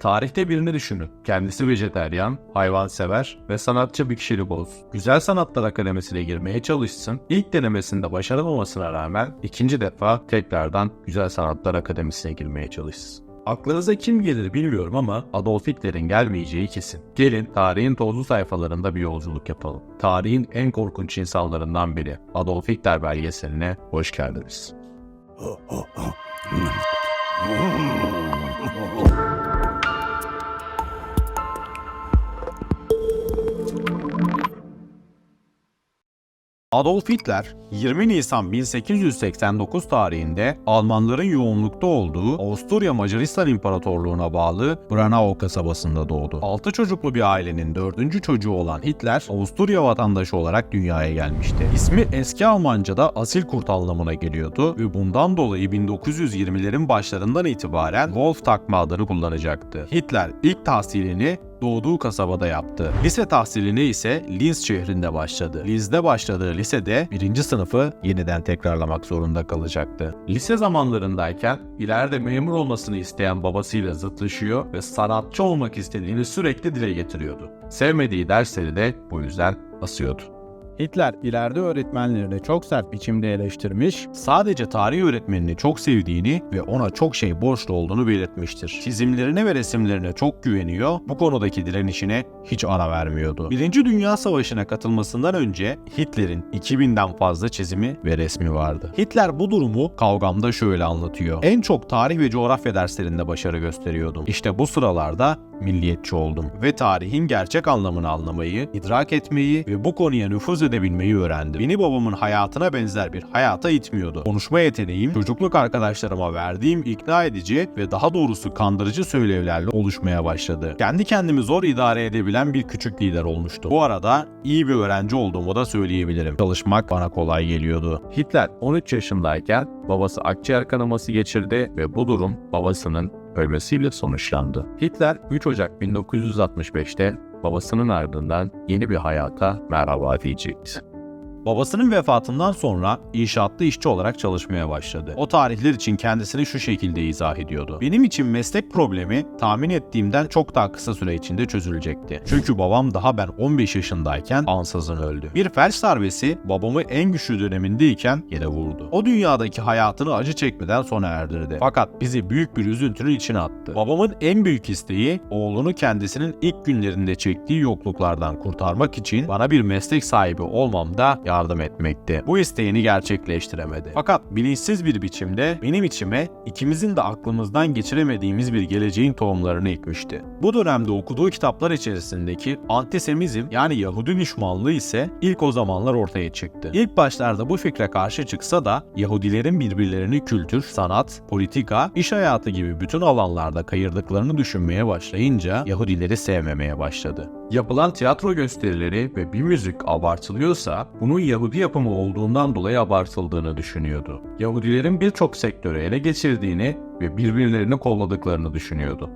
Tarihte birini düşünün. Kendisi vejeteryan, hayvansever ve sanatçı bir kişilik olsun. Güzel Sanatlar Akademisi'ne girmeye çalışsın. İlk denemesinde başaramamasına rağmen ikinci defa tekrardan Güzel Sanatlar Akademisi'ne girmeye çalışsın. Aklınıza kim gelir bilmiyorum ama Adolf Hitler'in gelmeyeceği kesin. Gelin tarihin tozlu sayfalarında bir yolculuk yapalım. Tarihin en korkunç insanlarından biri Adolf Hitler belgeseline hoş geldiniz. Adolf Hitler 20 Nisan 1889 tarihinde Almanların yoğunlukta olduğu Avusturya Macaristan İmparatorluğu'na bağlı Branau kasabasında doğdu. 6 çocuklu bir ailenin 4. çocuğu olan Hitler Avusturya vatandaşı olarak dünyaya gelmişti. İsmi eski Almanca'da asil kurt anlamına geliyordu ve bundan dolayı 1920'lerin başlarından itibaren Wolf takma adını kullanacaktı. Hitler ilk tahsilini doğduğu kasabada yaptı. Lise tahsilini ise Linz şehrinde başladı. Linz'de başladığı lisede birinci sınıfı yeniden tekrarlamak zorunda kalacaktı. Lise zamanlarındayken ileride memur olmasını isteyen babasıyla zıtlaşıyor ve sanatçı olmak istediğini sürekli dile getiriyordu. Sevmediği dersleri de bu yüzden asıyordu. Hitler ileride öğretmenlerini çok sert biçimde eleştirmiş, sadece tarih öğretmenini çok sevdiğini ve ona çok şey borçlu olduğunu belirtmiştir. Çizimlerine ve resimlerine çok güveniyor, bu konudaki direnişine hiç ara vermiyordu. Birinci Dünya Savaşı'na katılmasından önce Hitler'in 2000'den fazla çizimi ve resmi vardı. Hitler bu durumu kavgamda şöyle anlatıyor. En çok tarih ve coğrafya derslerinde başarı gösteriyordum. İşte bu sıralarda milliyetçi oldum ve tarihin gerçek anlamını anlamayı, idrak etmeyi ve bu konuya nüfuz edebilmeyi öğrendim. Beni babamın hayatına benzer bir hayata itmiyordu. Konuşma yeteneğim, çocukluk arkadaşlarıma verdiğim ikna edici ve daha doğrusu kandırıcı söylevlerle oluşmaya başladı. Kendi kendimi zor idare edebilen bir küçük lider olmuştu. Bu arada iyi bir öğrenci olduğumu da söyleyebilirim. Çalışmak bana kolay geliyordu. Hitler 13 yaşındayken babası akciğer kanaması geçirdi ve bu durum babasının ölmesiyle sonuçlandı. Hitler 3 Ocak 1965'te babasının ardından yeni bir hayata merhaba diyecekti. Babasının vefatından sonra inşaatta işçi olarak çalışmaya başladı. O tarihler için kendisini şu şekilde izah ediyordu. Benim için meslek problemi tahmin ettiğimden çok daha kısa süre içinde çözülecekti. Çünkü babam daha ben 15 yaşındayken ansızın öldü. Bir felç darbesi babamı en güçlü dönemindeyken yere vurdu. O dünyadaki hayatını acı çekmeden sona erdirdi. Fakat bizi büyük bir üzüntünün içine attı. Babamın en büyük isteği oğlunu kendisinin ilk günlerinde çektiği yokluklardan kurtarmak için bana bir meslek sahibi olmamda yardım etmekti. Bu isteğini gerçekleştiremedi. Fakat bilinçsiz bir biçimde benim içime ikimizin de aklımızdan geçiremediğimiz bir geleceğin tohumlarını ekmişti. Bu dönemde okuduğu kitaplar içerisindeki antisemizm yani Yahudi düşmanlığı ise ilk o zamanlar ortaya çıktı. İlk başlarda bu fikre karşı çıksa da Yahudilerin birbirlerini kültür, sanat, politika, iş hayatı gibi bütün alanlarda kayırdıklarını düşünmeye başlayınca Yahudileri sevmemeye başladı. Yapılan tiyatro gösterileri ve bir müzik abartılıyorsa bunun Yahudi yapımı olduğundan dolayı abartıldığını düşünüyordu. Yahudilerin birçok sektörü ele geçirdiğini ve birbirlerini kolladıklarını düşünüyordu.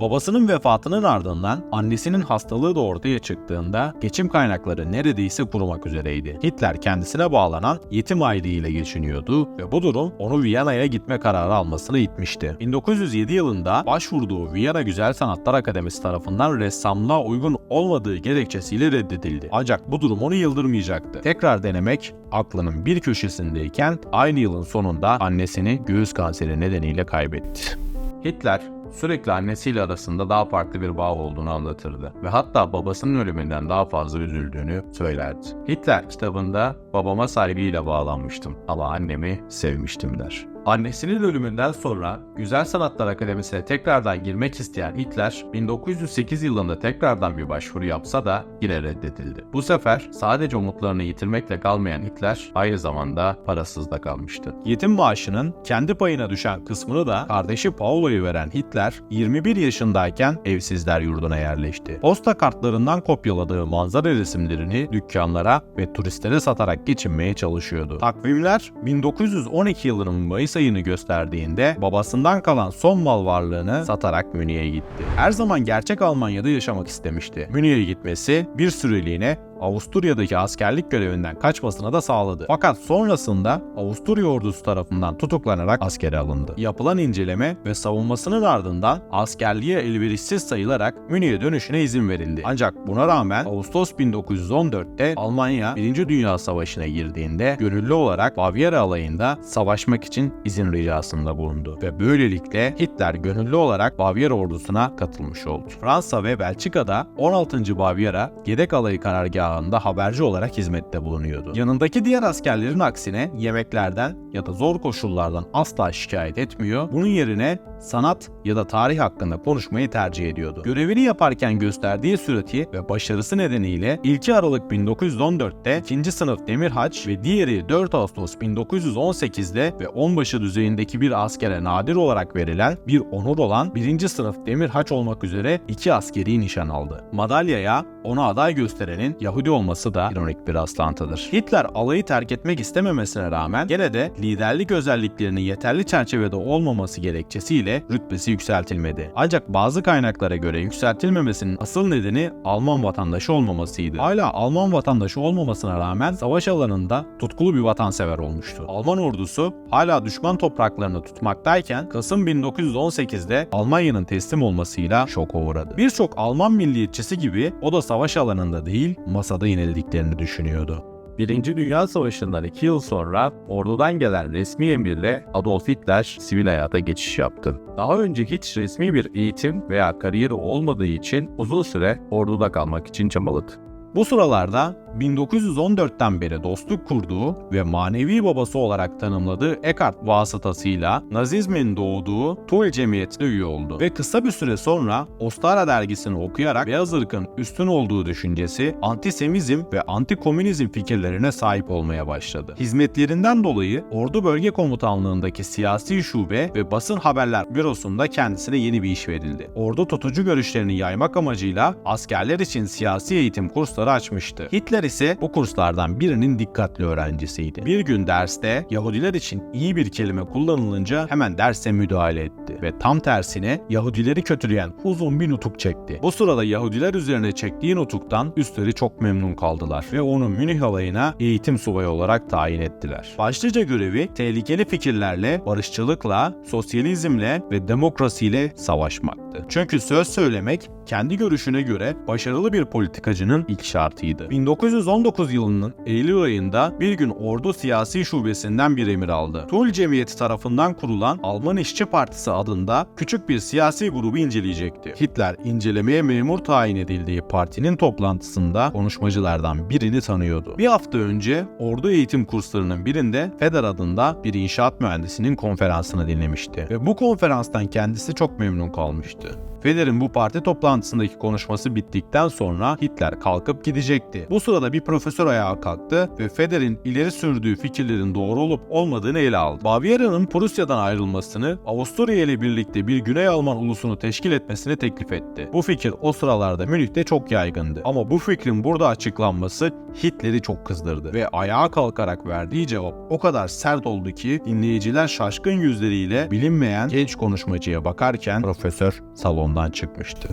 Babasının vefatının ardından annesinin hastalığı da ortaya çıktığında geçim kaynakları neredeyse kurumak üzereydi. Hitler kendisine bağlanan yetim aile ile geçiniyordu ve bu durum onu Viyana'ya gitme kararı almasını itmişti. 1907 yılında başvurduğu Viyana Güzel Sanatlar Akademisi tarafından ressamlığa uygun olmadığı gerekçesiyle reddedildi. Ancak bu durum onu yıldırmayacaktı. Tekrar denemek aklının bir köşesindeyken aynı yılın sonunda annesini göğüs kanseri nedeniyle kaybetti. Hitler sürekli annesiyle arasında daha farklı bir bağ olduğunu anlatırdı ve hatta babasının ölümünden daha fazla üzüldüğünü söylerdi. Hitler kitabında babama saygıyla bağlanmıştım ama annemi sevmiştim der. Annesinin ölümünden sonra Güzel Sanatlar Akademisi'ne tekrardan girmek isteyen Hitler 1908 yılında tekrardan bir başvuru yapsa da yine reddedildi. Bu sefer sadece umutlarını yitirmekle kalmayan Hitler aynı zamanda parasız da kalmıştı. Yetim maaşının kendi payına düşen kısmını da kardeşi Paulo'yu veren Hitler 21 yaşındayken evsizler yurduna yerleşti. Posta kartlarından kopyaladığı manzara resimlerini dükkanlara ve turistlere satarak geçinmeye çalışıyordu. Takvimler 1912 yılının Mayıs ayını gösterdiğinde babasından kalan son mal varlığını satarak Münih'e gitti. Her zaman gerçek Almanya'da yaşamak istemişti. Münih'e gitmesi bir süreliğine Avusturya'daki askerlik görevinden kaçmasına da sağladı. Fakat sonrasında Avusturya ordusu tarafından tutuklanarak askere alındı. Yapılan inceleme ve savunmasının ardından askerliğe elverişsiz sayılarak Münih'e dönüşüne izin verildi. Ancak buna rağmen Ağustos 1914'te Almanya 1. Dünya Savaşı'na girdiğinde gönüllü olarak Bavyera alayında savaşmak için izin ricasında bulundu ve böylelikle Hitler gönüllü olarak Bavyera ordusuna katılmış oldu. Fransa ve Belçika'da 16. Bavyera yedek alayı karargahında haberci olarak hizmette bulunuyordu. Yanındaki diğer askerlerin aksine yemeklerden ya da zor koşullardan asla şikayet etmiyor. Bunun yerine sanat ya da tarih hakkında konuşmayı tercih ediyordu. Görevini yaparken gösterdiği sürati ve başarısı nedeniyle ilki Aralık 1914'te 2. sınıf Demirhaç ve diğeri 4 Ağustos 1918'de ve onbaşı düzeyindeki bir askere nadir olarak verilen bir onur olan 1. sınıf Demirhaç olmak üzere iki askeri nişan aldı. Madalyaya ona aday gösterenin Yahudi olması da ironik bir rastlantıdır. Hitler alayı terk etmek istememesine rağmen gene de liderlik özelliklerinin yeterli çerçevede olmaması gerekçesiyle rütbesi yükseltilmedi. Ancak bazı kaynaklara göre yükseltilmemesinin asıl nedeni Alman vatandaşı olmamasıydı. Hala Alman vatandaşı olmamasına rağmen savaş alanında tutkulu bir vatansever olmuştu. Alman ordusu hala düşman topraklarını tutmaktayken Kasım 1918'de Almanya'nın teslim olmasıyla şoka uğradı. Birçok Alman milliyetçisi gibi o da savaş alanında değil masada yenildiklerini düşünüyordu. Birinci Dünya Savaşı'ndan 2 yıl sonra ordudan gelen resmi emirle Adolf Hitler sivil hayata geçiş yaptı. Daha önce hiç resmi bir eğitim veya kariyeri olmadığı için uzun süre orduda kalmak için çabaladı. Bu sıralarda 1914'ten beri dostluk kurduğu ve manevi babası olarak tanımladığı Eckhart vasıtasıyla Nazizmin doğduğu Tuğ Cemiyeti'ne üye oldu. Ve kısa bir süre sonra Ostara dergisini okuyarak beyaz ırkın üstün olduğu düşüncesi, antisemizm ve antikomünizm fikirlerine sahip olmaya başladı. Hizmetlerinden dolayı Ordu Bölge Komutanlığındaki siyasi şube ve basın haberler bürosunda kendisine yeni bir iş verildi. Ordu tutucu görüşlerini yaymak amacıyla askerler için siyasi eğitim kursları açmıştı. Hitler ise bu kurslardan birinin dikkatli öğrencisiydi. Bir gün derste Yahudiler için iyi bir kelime kullanılınca hemen derse müdahale etti ve tam tersine Yahudileri kötüleyen uzun bir nutuk çekti. Bu sırada Yahudiler üzerine çektiği nutuktan üstleri çok memnun kaldılar ve onu Münih alayına eğitim subayı olarak tayin ettiler. Başlıca görevi tehlikeli fikirlerle, barışçılıkla, sosyalizmle ve demokrasiyle savaşmaktı. Çünkü söz söylemek kendi görüşüne göre başarılı bir politikacının ilk şartıydı. 1919 yılının Eylül ayında bir gün ordu siyasi şubesinden bir emir aldı. Tuğ Cemiyeti tarafından kurulan Alman İşçi Partisi adında küçük bir siyasi grubu inceleyecekti. Hitler incelemeye memur tayin edildiği partinin toplantısında konuşmacılardan birini tanıyordu. Bir hafta önce ordu eğitim kurslarının birinde Feder adında bir inşaat mühendisinin konferansını dinlemişti ve bu konferanstan kendisi çok memnun kalmıştı. Feder'in bu parti toplantısındaki konuşması bittikten sonra Hitler kalkıp gidecekti. Bu sırada bir profesör ayağa kalktı ve Feder'in ileri sürdüğü fikirlerin doğru olup olmadığını ele aldı. Bavyera'nın Prusya'dan ayrılmasını, Avusturya ile birlikte bir Güney Alman ulusunu teşkil etmesini teklif etti. Bu fikir o sıralarda Münih'te çok yaygındı. Ama bu fikrin burada açıklanması Hitler'i çok kızdırdı ve ayağa kalkarak verdiği cevap o kadar sert oldu ki dinleyiciler şaşkın yüzleriyle bilinmeyen genç konuşmacıya bakarken profesör salondan çıkmıştı.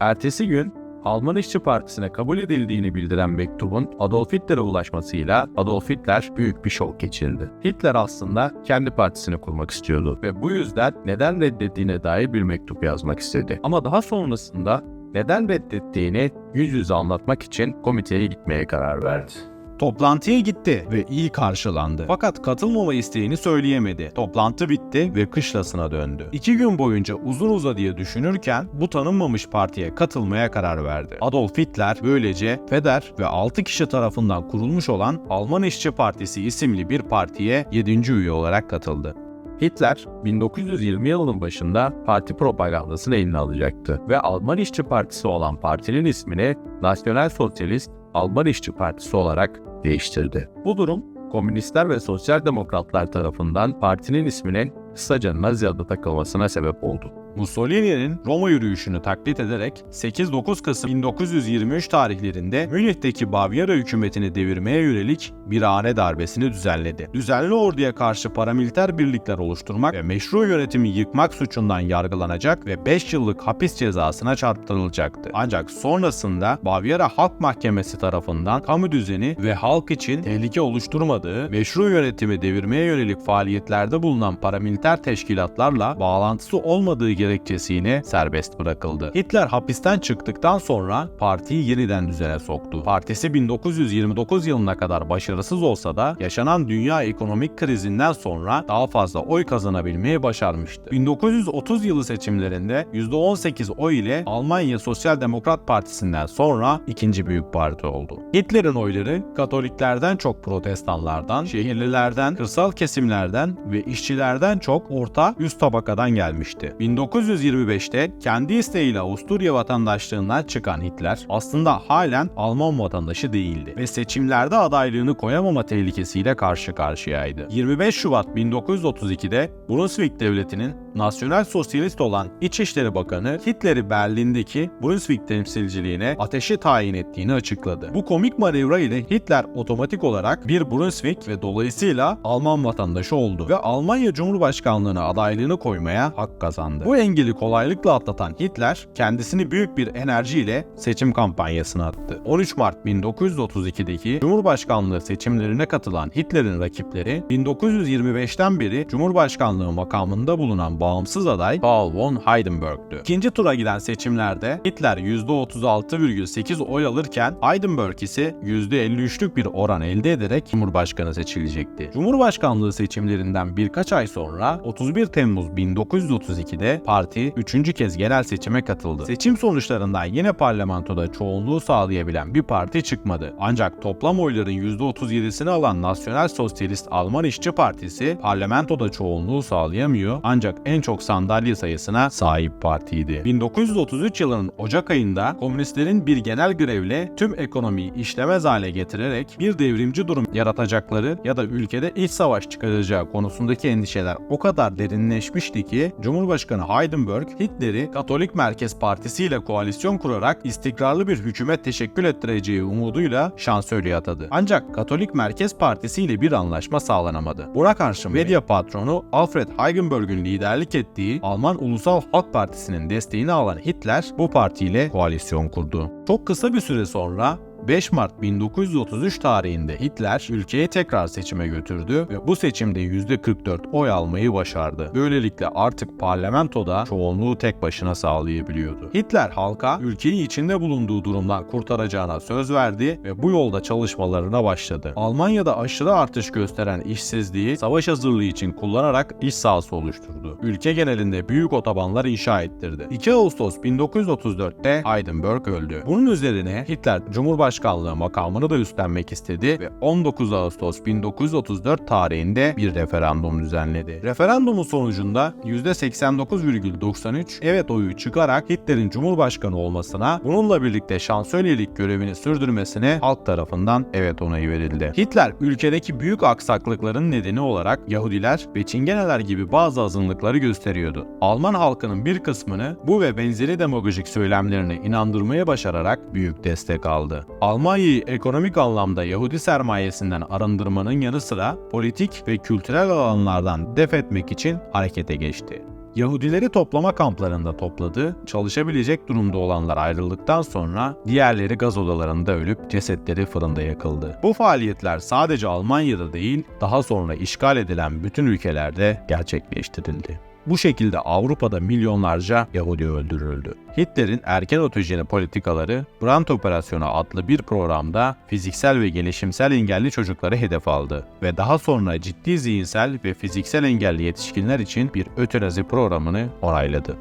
Ertesi gün Alman İşçi Partisi'ne kabul edildiğini bildiren mektubun Adolf Hitler'e ulaşmasıyla Adolf Hitler büyük bir şok geçirdi. Hitler aslında kendi partisini kurmak istiyordu ve bu yüzden neden reddettiğine dair bir mektup yazmak istedi. Ama daha sonrasında neden reddettiğini yüz yüze anlatmak için komiteye gitmeye karar verdi. Toplantıya gitti ve iyi karşılandı. Fakat katılmama isteğini söyleyemedi. Toplantı bitti ve kışlasına döndü. İki gün boyunca uzun uzadıya düşünürken bu tanınmamış partiye katılmaya karar verdi. Adolf Hitler böylece Feder ve 6 kişi tarafından kurulmuş olan Alman İşçi Partisi isimli bir partiye 7. üye olarak katıldı. Hitler 1920 yılının başında parti propagandasını eline alacaktı ve Alman İşçi Partisi olan partinin ismini Nasyonel Sosyalist Alman İşçi Partisi olarak değiştirdi. Bu durum komünistler ve sosyal demokratlar tarafından partinin isminin kısaca Nazi adı takılmasına sebep oldu. Mussolini'nin Roma yürüyüşünü taklit ederek 8-9 Kasım 1923 tarihlerinde Münih'teki Bavyera hükümetini devirmeye yönelik bir hane darbesini düzenledi. Düzenli orduya karşı paramiliter birlikler oluşturmak ve meşru yönetimi yıkmak suçundan yargılanacak ve 5 yıllık hapis cezasına çarptırılacaktı. Ancak sonrasında Bavyera Halk Mahkemesi tarafından kamu düzeni ve halk için tehlike oluşturmadığı, meşru yönetimi devirmeye yönelik faaliyetlerde bulunan paramiliter teşkilatlarla bağlantısı olmadığı gerekçesiyle serbest bırakıldı. Hitler hapisten çıktıktan sonra partiyi yeniden düzene soktu. Partisi 1929 yılına kadar başarısız olsa da yaşanan dünya ekonomik krizinden sonra daha fazla oy kazanabilmeyi başarmıştı. 1930 yılı seçimlerinde %18 oy ile Almanya Sosyal Demokrat Partisi'nden sonra ikinci büyük parti oldu. Hitler'in oyları Katoliklerden çok protestanlardan, şehirlilerden, kırsal kesimlerden ve işçilerden çok orta üst tabakadan gelmişti. 1925'te kendi isteğiyle Avusturya vatandaşlığından çıkan Hitler aslında halen Alman vatandaşı değildi ve seçimlerde adaylığını koyamama tehlikesiyle karşı karşıyaydı. 25 Şubat 1932'de Brunswick Devleti'nin Nasyonel Sosyalist olan İçişleri Bakanı Hitler'i Berlin'deki Brunswick temsilciliğine ateşe tayin ettiğini açıkladı. Bu komik manevra ile Hitler otomatik olarak bir Brunswick ve dolayısıyla Alman vatandaşı oldu ve Almanya Cumhurbaşkanlığına adaylığını koymaya hak kazandı. Bu engeli kolaylıkla atlatan Hitler kendisini büyük bir enerjiyle seçim kampanyasına attı. 13 Mart 1932'deki Cumhurbaşkanlığı seçimlerine katılan Hitler'in rakipleri 1925'ten beri Cumhurbaşkanlığı makamında bulunan bağımsız aday Paul von Hindenburg'du. İkinci tura giden seçimlerde Hitler %36,8 oy alırken Hindenburg ise %53'lük bir oran elde ederek Cumhurbaşkanı seçilecekti. Cumhurbaşkanlığı seçimlerinden birkaç ay sonra 31 Temmuz 1932'de parti 3. kez genel seçime katıldı. Seçim sonuçlarından yine parlamentoda çoğunluğu sağlayabilen bir parti çıkmadı. Ancak toplam oyların %37'sini alan Nasyonel Sosyalist Alman İşçi Partisi parlamentoda çoğunluğu sağlayamıyor ancak en çok sandalye sayısına sahip partiydi. 1933 yılının Ocak ayında komünistlerin bir genel grevle tüm ekonomiyi işlemez hale getirerek bir devrimci durum yaratacakları ya da ülkede iç savaş çıkaracağı konusundaki endişeler o kadar derinleşmişti ki Cumhurbaşkanı Hindenburg Hitler'i Katolik Merkez Partisi ile koalisyon kurarak istikrarlı bir hükümet teşekkül ettireceği umuduyla şansölye atadı. Ancak Katolik Merkez Partisi ile bir anlaşma sağlanamadı. Buna karşın medya patronu Alfred Heigenberg'ün liderlik ettiği Alman Ulusal Halk Partisi'nin desteğini alan Hitler bu partiyle koalisyon kurdu. Çok kısa bir süre sonra 5 Mart 1933 tarihinde Hitler ülkeyi tekrar seçime götürdü ve bu seçimde %44 oy almayı başardı. Böylelikle artık parlamentoda çoğunluğu tek başına sağlayabiliyordu. Hitler halka ülkeyi içinde bulunduğu durumdan kurtaracağına söz verdi ve bu yolda çalışmalarına başladı. Almanya'da aşırı artış gösteren işsizliği savaş hazırlığı için kullanarak iş sahası oluşturdu. Ülke genelinde büyük otobanlar inşa ettirdi. 2 Ağustos 1934'te Heidenberg öldü. Bunun üzerine Hitler Cumhurbaşkanı Başkanlığı makamını da üstlenmek istedi ve 19 Ağustos 1934 tarihinde bir referandum düzenledi. Referandumun sonucunda %89,93 evet oyu çıkarak Hitler'in Cumhurbaşkanı olmasına, bununla birlikte şansölyelik görevini sürdürmesine halk tarafından evet onayı verildi. Hitler ülkedeki büyük aksaklıkların nedeni olarak Yahudiler ve Çingeneler gibi bazı azınlıkları gösteriyordu. Alman halkının bir kısmını bu ve benzeri demagojik söylemlerine inandırmaya başararak büyük destek aldı. Almanya'yı ekonomik anlamda Yahudi sermayesinden arındırmanın yanı sıra politik ve kültürel alanlardan def etmek için harekete geçti. Yahudileri toplama kamplarında topladı, çalışabilecek durumda olanlar ayrıldıktan sonra diğerleri gaz odalarında ölüp cesetleri fırında yakıldı. Bu faaliyetler sadece Almanya'da değil, daha sonra işgal edilen bütün ülkelerde gerçekleştirildi. Bu şekilde Avrupa'da milyonlarca Yahudi öldürüldü. Hitler'in erken otojeni politikaları Brandt Operasyonu adlı bir programda fiziksel ve gelişimsel engelli çocukları hedef aldı ve daha sonra ciddi zihinsel ve fiziksel engelli yetişkinler için bir ötenazi programını onayladı.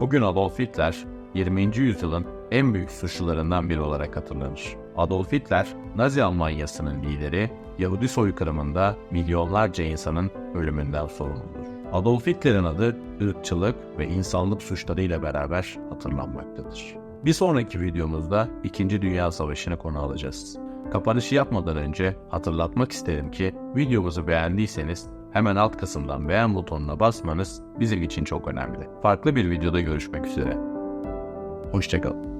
Bugün Adolf Hitler 20. yüzyılın en büyük suçlularından biri olarak hatırlanır. Adolf Hitler, Nazi Almanyası'nın lideri, Yahudi soykırımında milyonlarca insanın ölümünden sorumludur. Adolf Hitler'in adı ırkçılık ve insanlık suçlarıyla beraber hatırlanmaktadır. Bir sonraki videomuzda 2. Dünya Savaşı'nı konu alacağız. Kapanışı yapmadan önce hatırlatmak isterim ki videomuzu beğendiyseniz hemen alt kısımdan beğen butonuna basmanız bizim için çok önemli. Farklı bir videoda görüşmek üzere. Hoşçakalın.